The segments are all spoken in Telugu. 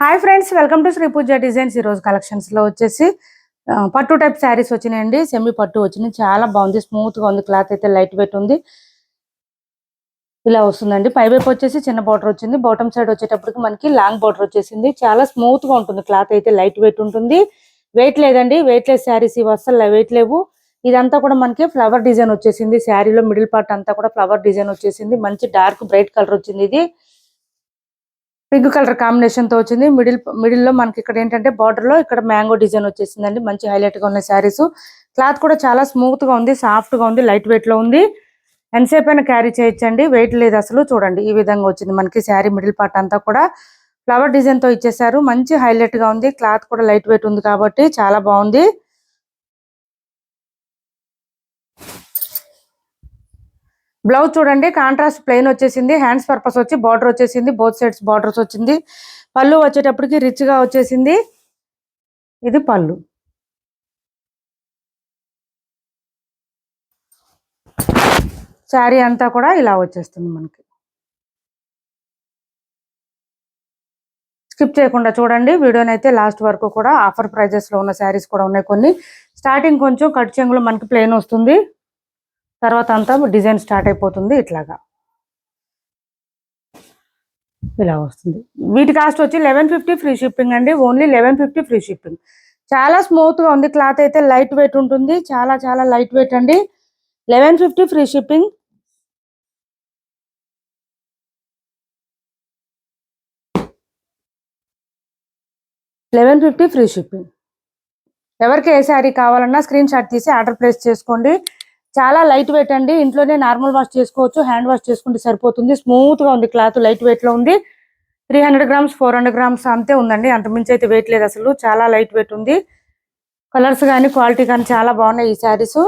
Hi friends welcome to Shri Pooja designs. ఈరోజు కలెక్షన్స్లో వచ్చేసి పట్టు టైప్ శారీస్ వచ్చినాయండి. సెమీ పట్టు వచ్చినాయి చాలా బాగుంది. స్మూత్గా ఉంది. క్లాత్ అయితే లైట్ వెయిట్ ఉంది. ఇలా వస్తుందండి. పైవైపు వచ్చేసి చిన్న బార్డర్ వచ్చింది. బాటమ్ సైడ్ వచ్చేటప్పటికి మనకి లాంగ్ బార్డర్ వచ్చేసింది. చాలా స్మూత్గా ఉంటుంది. క్లాత్ అయితే లైట్ వెయిట్ ఉంటుంది. వెయిట్ లేదండి. వెయిట్ లెస్ శారీస్ ఇవి అసలు వెయిట్ లేవు. ఇదంతా కూడా మనకి ఫ్లవర్ డిజైన్ వచ్చేసింది. శారీలో మిడిల్ పార్ట్ అంతా కూడా ఫ్లవర్ డిజైన్ వచ్చేసింది. మంచి డార్క్ బ్రైట్ కలర్ వచ్చింది ఇది. పింక్ కలర్ కాంబినేషన్తో వచ్చింది. మిడిల్ మిడిల్లో మనకి ఇక్కడ ఏంటంటే బార్డర్లో ఇక్కడ మ్యాంగో డిజైన్ వచ్చేసిందండి. మంచి హైలైట్గా ఉన్న శారీస్. క్లాత్ కూడా చాలా స్మూత్గా ఉంది సాఫ్ట్గా ఉంది లైట్ వెయిట్లో ఉంది. ఎంతసేపు అయినా క్యారీ చేయొచ్చండి. వెయిట్ లేదు అసలు చూడండి. ఈ విధంగా వచ్చింది మనకి శారీ మిడిల్ పార్ట్ అంతా కూడా. ఫ్లవర్ డిజైన్తో ఇచ్చేసారు మంచి హైలైట్గా ఉంది. క్లాత్ కూడా లైట్ వెయిట్ ఉంది కాబట్టి చాలా బాగుంది. బ్లౌజ్ చూడండి కాంట్రాస్ట్ ప్లెయిన్ వచ్చేసింది హ్యాండ్స్ పర్పస్ వచ్చి బార్డర్ వచ్చేసింది బోత్ సైడ్స్ బార్డర్స్ వచ్చింది. పళ్ళు వచ్చేటప్పటికి రిచ్గా వచ్చేసింది. ఇది పళ్ళు. శారీ అంతా కూడా ఇలా వచ్చేస్తుంది మనకి. స్కిప్ చేయకుండా చూడండి వీడియోని అయితే లాస్ట్ వరకు కూడా ఆఫర్ ప్రైజెస్లో ఉన్న శారీస్ కూడా ఉన్నాయి కొన్ని. స్టార్టింగ్ కొంచెం కట్ చెంగులు మనకి ప్లెయిన్ వస్తుంది. తర్వాత అంతా డిజైన్ స్టార్ట్ అయిపోతుంది ఇట్లాగా. ఇలా వస్తుంది. వీటి కాస్ట్ వచ్చి లెవెన్ ఫిఫ్టీ ఫ్రీ షిప్పింగ్ అండి. Only eleven fifty free shipping. చాలా స్మూత్గా ఉంది. క్లాత్ అయితే లైట్ వెయిట్ ఉంటుంది. చాలా చాలా లైట్ వెయిట్ అండి. Eleven fifty free shipping. Eleven fifty free shipping. ఎవరికి ఏ శారీ కావాలన్నా స్క్రీన్ షాట్ తీసి ఆర్డర్ ప్లేస్ చేసుకోండి. చాలా లైట్ వెయిట్ అండి. ఇంట్లోనే నార్మల్ వాష్ చేసుకోవచ్చు. హ్యాండ్ వాష్ చేసుకుంటే సరిపోతుంది. స్మూత్గా ఉంది క్లాత్ లైట్ వెయిట్లో ఉంది. Three hundred grams four hundred grams అంతే ఉందండి. అంత అయితే వెయిట్ లేదు అసలు. చాలా లైట్ వెయిట్ ఉంది. కలర్స్ కానీ క్వాలిటీ కానీ చాలా బాగున్నాయి ఈ శారీస్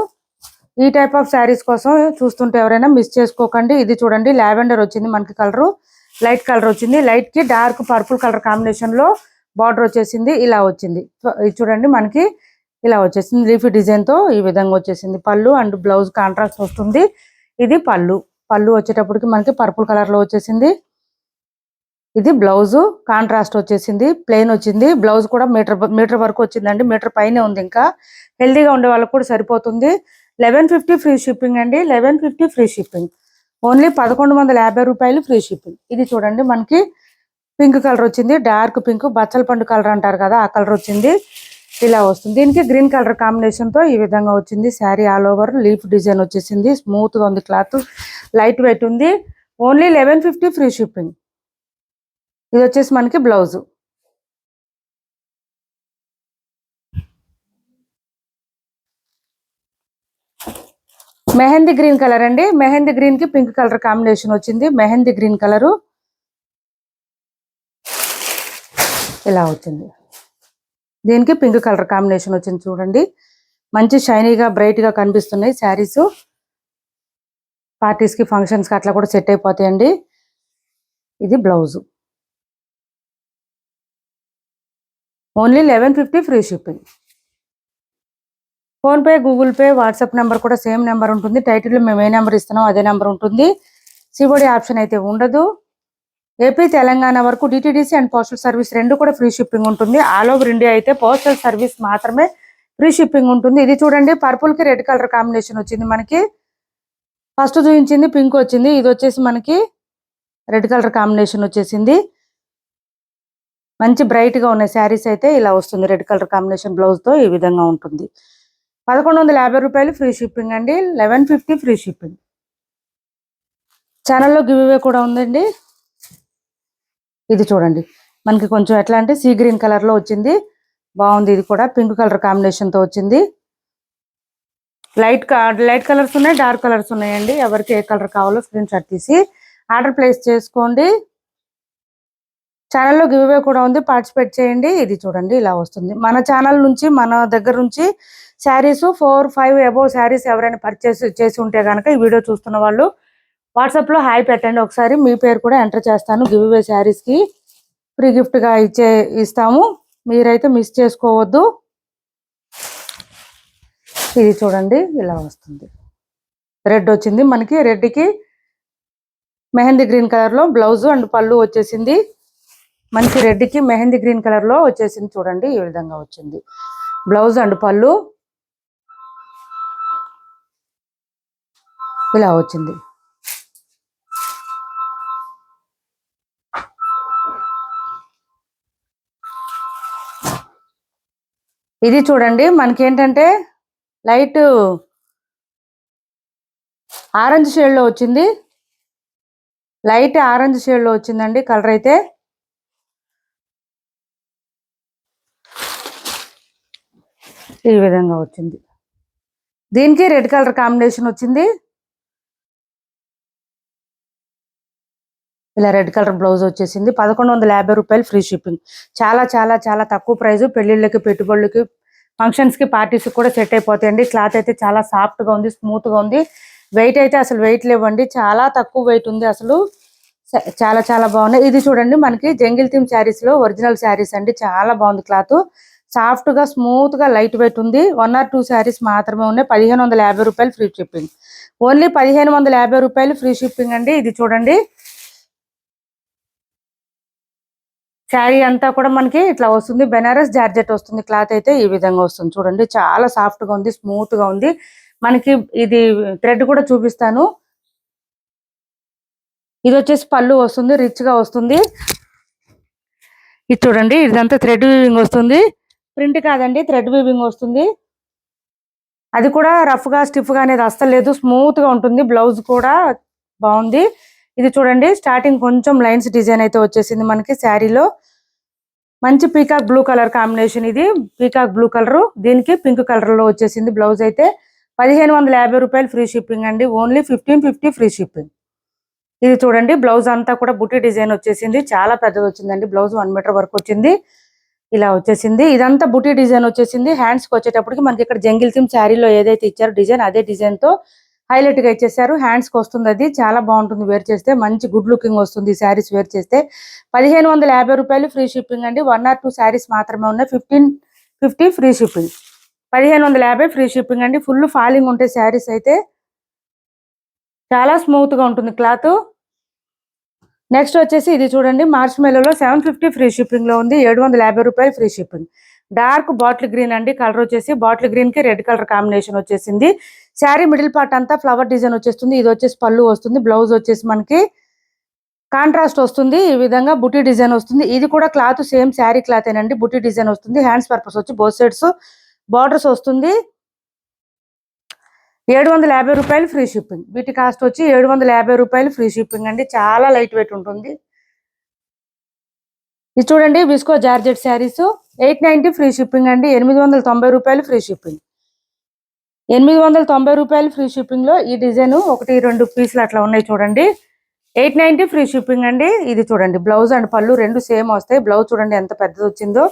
ఈ టైప్ ఆఫ్ శారీస్ కోసం చూస్తుంటే ఎవరైనా మిస్ చేసుకోకండి. ఇది చూడండి లావెండర్ వచ్చింది మనకి కలర్ లైట్ కలర్ వచ్చింది. లైట్కి డార్క్ పర్పుల్ కలర్ కాంబినేషన్లో బార్డర్ వచ్చేసింది. ఇలా వచ్చింది. ఇది చూడండి మనకి ఇలా వచ్చేసింది లీఫీ డిజైన్తో ఈ విధంగా వచ్చేసింది పళ్ళు అండ్ బ్లౌజ్ కాంట్రాక్ట్ వస్తుంది. ఇది పళ్ళు. పళ్ళు వచ్చేటప్పటికి మనకి పర్పుల్ కలర్లో వచ్చేసింది. ఇది బ్లౌజ్ కాంట్రాస్ట్ వచ్చేసింది. ప్లెయిన్ వచ్చింది. బ్లౌజ్ కూడా మీటర్ మీటర్ వరకు వచ్చిందండి. మీటర్ పైనే ఉంది ఇంకా. హెల్దీగా ఉండే వాళ్ళకి కూడా సరిపోతుంది. లెవెన్ ఫిఫ్టీ ఫ్రీ షిప్పింగ్ అండి. Eleven fifty free shipping. Only పదకొండు వందల యాభై రూపాయలు ఫ్రీ షిప్పింగ్. ఇది చూడండి మనకి పింక్ కలర్ వచ్చింది. డార్క్ పింక్ బచ్చల పండు కలర్ అంటారు కదా ఆ కలర్ వచ్చింది. ఇలా వస్తుంది. దీనికి గ్రీన్ కలర్ కాంబినేషన్తో ఈ విధంగా వచ్చింది. Sari all over. Leaf design వచ్చేసింది. స్మూత్గా ఉంది క్లాత్. లైట్ వెయిట్ ఉంది. Only eleven fifty free shipping. ఇది వచ్చేసి మనకి బ్లౌజ్. మెహందీ గ్రీన్ కలర్ అండి. మెహందీ గ్రీన్కి పింక్ కలర్ కాంబినేషన్ వచ్చింది. Mehndi green colour. ఇలా వచ్చింది. దీనికి పింక్ కలర్ కాంబినేషన్ వచ్చింది చూడండి. మంచి షైనీగా బ్రైట్గా కనిపిస్తున్నాయి శారీస్. పార్టీస్కి ఫంక్షన్స్కి అట్లా కూడా సెట్ అయిపోతాయండి. ఇది blouse only eleven fifty free shipping PhonePe Google Pay WhatsApp number కూడా సేమ్ నెంబర్ ఉంటుంది. టైటిల్లో మేము ఏ నెంబర్ ఇస్తున్నాం అదే నెంబర్ ఉంటుంది. సిబోడి ఆప్షన్ అయితే ఉండదు. ఏపీ తెలంగాణ వరకు డిటిడిసి అండ్ పోస్టల్ సర్వీస్ రెండు కూడా ఫ్రీ షిప్పింగ్ ఉంటుంది. ఆల్ ఓవర్ ఇండియా అయితే పోస్టల్ సర్వీస్ మాత్రమే ఫ్రీ షిప్పింగ్ ఉంటుంది. ఇది చూడండి పర్పుల్కి రెడ్ కలర్ కాంబినేషన్ వచ్చింది మనకి. ఫస్ట్ చూపించింది పింక్ వచ్చింది. ఇది వచ్చేసి మనకి రెడ్ కలర్ కాంబినేషన్ వచ్చేసింది. మంచి బ్రైట్గా ఉన్న శారీస్ అయితే ఇలా వస్తుంది. రెడ్ కలర్ కాంబినేషన్ బ్లౌజ్తో ఈ విధంగా ఉంటుంది. పదకొండు వందల యాభై రూపాయలు ఫ్రీ షిప్పింగ్ అండి. Eleven fifty free shipping. ఛానల్లో గివ్ అవే కూడా ఉందండి. ఇది చూడండి. మనకి కొంచెం ఎట్లా అంటే సీ గ్రీన్ కలర్లో వచ్చింది. బాగుంది. ఇది కూడా పింక్ కలర్ కాంబినేషన్తో వచ్చింది. లైట్ లైట్ కలర్స్ ఉన్నాయి డార్క్ కలర్స్ ఉన్నాయండి. ఎవరికి ఏ కలర్ కావాలో స్క్రీన్ షాట్ తీసి ఆర్డర్ ప్లేస్ చేసుకోండి. ఛానల్లో గివ్ అవే కూడా ఉంది. పార్టిసిపేట్ చేయండి. ఇది చూడండి. ఇలా వస్తుంది. మన ఛానల్ నుంచి మన దగ్గర నుంచి saris four five above saris ఎవరైనా పర్చేస్ చేసి ఉంటే కనుక ఈ వీడియో చూస్తున్న వాళ్ళు వాట్సాప్లో హాయ్ పెట్టండి. ఒకసారి మీ పేరు కూడా ఎంటర్ చేస్తాను. గివ్ అవే శారీస్కి ఫ్రీ గిఫ్ట్గా ఇచ్చే ఇస్తాము. మీరైతే మిస్ చేసుకోవద్దు. ఇది చూడండి. ఇలా వస్తుంది. రెడ్ వచ్చింది మనకి. రెడ్కి మెహందీ గ్రీన్ కలర్లో బ్లౌజ్ అండ్ పళ్ళు వచ్చేసింది. మంచి రెడ్కి మెహందీ గ్రీన్ కలర్లో వచ్చేసింది చూడండి. ఈ విధంగా వచ్చింది. బ్లౌజ్ అండ్ పళ్ళు. ఇలా వచ్చింది. ఇది చూడండి మనకి ఏంటంటే లైట్ ఆరెంజ్ షేడ్లో వచ్చింది. లైట్ ఆరెంజ్ షేడ్లో వచ్చిందండి కలర్ అయితే. ఈ విధంగా వచ్చింది. దీనికి రెడ్ కలర్ కాంబినేషన్ వచ్చింది. ఇలా రెడ్ కలర్ బ్లౌజ్ వచ్చేసింది. పదకొండు వందల యాభై రూపాయలు ఫ్రీ షిప్పింగ్. చాలా చాలా చాలా తక్కువ ప్రైస్. పెళ్ళిళ్ళకి పెట్టుబడులకి ఫంక్షన్స్కి పార్టీస్ కూడా సెట్ అయిపోతాయండి. క్లాత్ అయితే చాలా సాఫ్ట్గా ఉంది స్మూత్గా ఉంది. వెయిట్ అయితే అసలు వెయిట్ లేవండి. చాలా తక్కువ వెయిట్ ఉంది అసలు. చాలా చాలా బాగున్నాయి. ఇది చూడండి మనకి జంగిల్ థీమ్ శారీస్లో ఒరిజినల్ శారీస్ అండి. చాలా బాగుంది క్లాత్. సాఫ్ట్గా స్మూత్గా లైట్ వెయిట్ ఉంది. వన్ ఆర్ టూ శారీస్ మాత్రమే ఉన్నాయి. పదిహేను వందల యాభై రూపాయలు ఫ్రీ షిప్పింగ్. ఓన్లీ పదిహేను వందల యాభై రూపాయలు ఫ్రీ షిప్పింగ్ అండి. ఇది చూడండి. శారీ అంతా కూడా మనకి ఇట్లా వస్తుంది. బెనారస్ జార్జెట్ వస్తుంది. క్లాత్ అయితే ఈ విధంగా వస్తుంది. చూడండి చాలా సాఫ్ట్గా ఉంది స్మూత్గా ఉంది. మనకి ఇది థ్రెడ్ కూడా చూపిస్తాను. ఇది వచ్చేసి పళ్ళు వస్తుంది రిచ్గా వస్తుంది. ఇది చూడండి ఇదంతా థ్రెడ్ వీవింగ్ వస్తుంది. ప్రింట్ కాదండి థ్రెడ్ వీవింగ్ వస్తుంది. అది కూడా రఫ్గా స్టిఫ్గా అనేది అస్సలు లేదు. స్మూత్గా ఉంటుంది. బ్లౌజ్ కూడా బాగుంది. ఇది చూడండి స్టార్టింగ్ కొంచెం లైన్స్ డిజైన్ అయితే వచ్చేసింది మనకి. శారీలో మంచి పీకాక్ బ్లూ కలర్ కాంబినేషన్ ఇది. పీకాక్ బ్లూ కలర్ దీనికి పింక్ కలర్లో వచ్చేసింది బ్లౌజ్ అయితే. పదిహేను వందల యాభై రూపాయలు ఫ్రీ షిప్పింగ్ అండి. Only fifteen fifty free shipping ఇది చూడండి బ్లౌజ్ అంతా కూడా బుట్టి డిజైన్ వచ్చేసింది. చాలా పెద్దది వచ్చిందండి. బ్లౌజ్ వన్ మీటర్ వరకు వచ్చింది. ఇలా వచ్చేసింది. ఇదంతా బుట్టి డిజైన్ వచ్చేసింది. హ్యాండ్స్కి వచ్చేటప్పటికి మనకి ఇక్కడ జంగిల్ థీమ్ శారీలో ఏదైతే ఇచ్చారో డిజైన్ అదే డిజైన్ హైలైట్గా ఇచ్చేసారు హ్యాండ్స్కి వస్తుంది అది. చాలా బాగుంటుంది వేర్ చేస్తే. మంచి గుడ్ లుకింగ్ వస్తుంది శారీస్ వేర్ చేస్తే. పదిహేను వందల యాభై రూపాయలు ఫ్రీ షిప్పింగ్ అండి. వన్ ఆర్ టూ శారీస్ మాత్రమే ఉన్నాయి. Fifteen fifty free shipping. పదిహేను వందల యాభై ఫ్రీ షిప్పింగ్ అండి. ఫుల్ ఫాలింగ్ ఉంటాయి శారీస్ అయితే. చాలా స్మూత్గా ఉంటుంది క్లాత్. నెక్స్ట్ వచ్చేసి ఇది చూడండి. మార్చ్ మేలలో సెవెన్ ఫిఫ్టీ ఫ్రీ షిప్పింగ్లో ఉంది. ఏడు వందల యాభై రూపాయలు free shipping. Dark bottle green అండి కలర్ వచ్చేసి బాటిల్ గ్రీన్కి రెడ్ కలర్ కాంబినేషన్ వచ్చేసింది. శారీ మిడిల్ పార్ట్ అంతా ఫ్లవర్ డిజైన్ వచ్చేస్తుంది. ఇది వచ్చేసి పళ్ళు వస్తుంది. బ్లౌజ్ వచ్చేసి మనకి కాంట్రాస్ట్ వస్తుంది. ఈ విధంగా బుటీ డిజైన్ వస్తుంది. ఇది కూడా క్లాత్ సేమ్ శారీ క్లాత్ ఏనండి. బుటీ డిజైన్ వస్తుంది. హ్యాండ్స్ పర్పస్ వచ్చి బోత్ సైడ్స్ బార్డర్స్ వస్తుంది. ఏడు వందల యాభై రూపాయలు ఫ్రీ షిప్పింగ్. వీటి కాస్ట్ వచ్చి ఏడు వందల యాభై రూపాయలు ఫ్రీ షిప్పింగ్ అండి. చాలా లైట్ వెయిట్ ఉంటుంది. ఇది చూడండి viscose georgette saris. Eight ninety free shipping అండి. ఎనిమిది వందల తొంభై రూపాయలు ఫ్రీ షిప్పింగ్. ఎనిమిది వందల తొంభై రూపాయలు ఫ్రీ షిప్పింగ్లో ఈ డిజైన్ ఒకటి రెండు పీసులు అట్లా ఉన్నాయి చూడండి. ఎయిట్ నైన్టీ ఫ్రీ షిప్పింగ్ అండి. ఇది చూడండి. బ్లౌజ్ అండ్ పళ్ళు రెండు సేమ్ వస్తాయి. బ్లౌజ్ చూడండి ఎంత పెద్దది వచ్చిందో.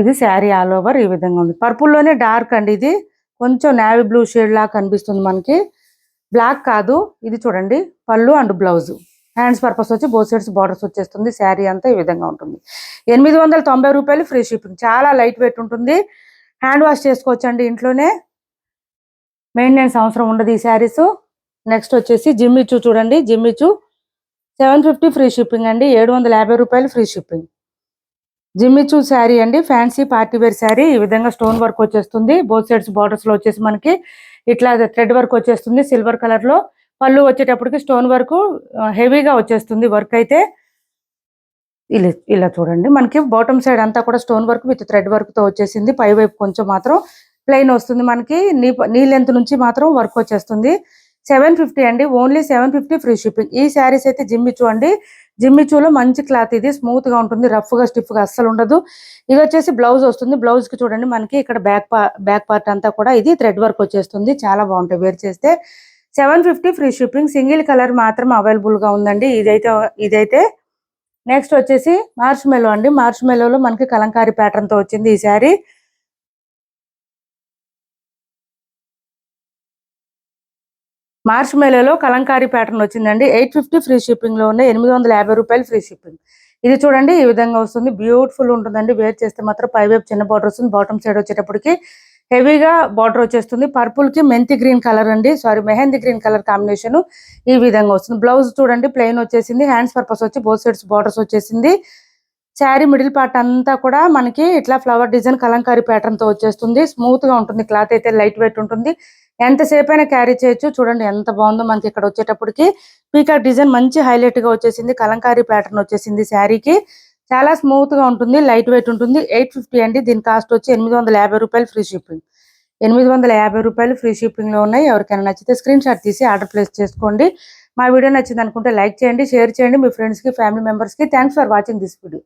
ఇది శారీ ఆల్ ఓవర్ ఈ విధంగా ఉంది. పర్పుల్లోనే డార్క్ అండి ఇది. కొంచెం నేవీ బ్లూ షేడ్ లాగా కనిపిస్తుంది మనకి. బ్లాక్ కాదు. ఇది చూడండి. పళ్ళు అండ్ బ్లౌజ్. హ్యాండ్స్ పర్పస్ వచ్చి బోత్ సైడ్స్ బార్డర్స్ వచ్చేస్తుంది. శారీ అంతా ఈ విధంగా ఉంటుంది. ఎనిమిది వందల తొంభై రూపాయలు ఫ్రీ షిప్పింగ్. చాలా లైట్ వెయిట్ ఉంటుంది. హ్యాండ్ వాష్ చేసుకోవచ్చండి ఇంట్లోనే. మెయింటెనెన్స్ అవసరం ఉండదు ఈ శారీస్. నెక్స్ట్ వచ్చేసి జిమ్మిచూ చూడండి. Jimmy Choo seven fifty free shipping అండి. ఏడు వందల యాభై రూపాయలు ఫ్రీ షిప్పింగ్. జిమ్మిచూ శారీ అండి. Fancy party wear sari. ఈ విధంగా స్టోన్ వర్క్ వచ్చేస్తుంది. బోత్ సైడ్స్ బార్డర్స్లో వచ్చేసి మనకి ఇట్లా థ్రెడ్ వర్క్ వచ్చేస్తుంది. సిల్వర్ కలర్లో పళ్ళు వచ్చేటప్పటికి స్టోన్ వర్క్ హెవీగా వచ్చేస్తుంది వర్క్ అయితే. ఇలా ఇలా చూడండి. మనకి బాటమ్ సైడ్ అంతా కూడా స్టోన్ వర్క్ విత్ థ్రెడ్ వర్క్తో వచ్చేసింది. పై వైపు కొంచెం మాత్రం ప్లెయిన్ వస్తుంది మనకి. నీ నీ లెంత్ నుంచి మాత్రం వర్క్ వచ్చేస్తుంది. సెవెన్ ఫిఫ్టీ అండి. Only seven fifty free shipping. ఈ శారీస్ అయితే జిమ్మిచూ అండి. జిమ్మిచూలో మంచి క్లాత్ ఇది. స్మూత్గా ఉంటుంది. రఫ్గా స్టిఫ్గా అస్సలు ఉండదు. ఇది వచ్చేసి బ్లౌజ్ వస్తుంది. బ్లౌజ్కి చూడండి. మనకి ఇక్కడ బ్యాక్ బ్యాక్ పార్ట్ అంతా కూడా ఇది థ్రెడ్ వర్క్ వచ్చేస్తుంది. చాలా బాగుంటాయి. వేర్ చేస్తే seven fifty free shipping single colour మాత్రం అవైలబుల్గా ఉందండి. ఇదైతే ఇదైతే నెక్స్ట్ వచ్చేసి మార్చ్ మెలో అండి. మార్చ్ మెలోలో మనకి కలంకారీ ప్యాటర్న్తో వచ్చింది ఈ శారీ. మార్చ్ మేలలో కలంకారీ ప్యాటర్న్ వచ్చిందండి. ఎయిట్ ఫిఫ్టీ ఫ్రీ షిప్పింగ్లో ఉన్నాయి ఎనిమిది వందల యాభై రూపాయలు ఫ్రీ షిప్పింగ్. ఇది చూడండి ఈ విధంగా వస్తుంది. బ్యూటిఫుల్ ఉంటుందండి. వేర్ చేస్తే మాత్రం పై వైపు చిన్న బార్డర్ వస్తుంది. బాటమ్ సైడ్ వచ్చేటప్పటికి హెవీగా బార్డర్ వచ్చేస్తుంది. పర్పుల్కి మెంతి గ్రీన్ కలర్ అండి. Sorry mehndi green colour combination ఈ విధంగా వస్తుంది. బ్లౌజ్ చూడండి ప్లెయిన్ వచ్చేసింది. హ్యాండ్స్ పర్పస్ వచ్చి బోత్ సైడ్స్ బార్డర్స్ వచ్చేసింది. శారీ మిడిల్ పార్ట్ అంతా కూడా మనకి ఇట్లా ఫ్లవర్ డిజైన్ కలంకారీ ప్యాటర్న్తో వచ్చేస్తుంది. స్మూత్గా ఉంటుంది. క్లాత్ అయితే లైట్ వెయిట్ ఉంటుంది ఎంతసేపు అయినా క్యారీ చేయొచ్చు. చూడండి ఎంత బాగుందో మనకి ఇక్కడ వచ్చేటప్పటికి. పీకాక్ డిజైన్ మంచి హైలైట్గా వచ్చేసింది. కలంకారీ ప్యాటర్న్ వచ్చేసింది శారీకి చాలా స్మూత్గా ఉంటుంది లైట్ వెయిట్ ఉంటుంది. ఎయిట్ ఫిఫ్టీ అండి. దీని కాస్ట్ వచ్చి ఎనిమిది వందల యాభై రూపాయలు ఫ్రీ షిప్పింగ్ ఎనిమిది వందల యాభై రూపాయలు ఫ్రీ షిప్పింగ్లో ఉన్నాయి. ఎవరికైనా నచ్చితే స్క్రీన్ షాట్ తీసి ఆర్డర్ ప్లేస్ చేసుకోండి. మా వీడియో నచ్చింది అనుకుంటే లైక్ చేయండి షేర్ చేయండి. మీ ఫ్రెండ్స్కి ఫ్యామిలీ మెంబర్స్కి thanks for watching this video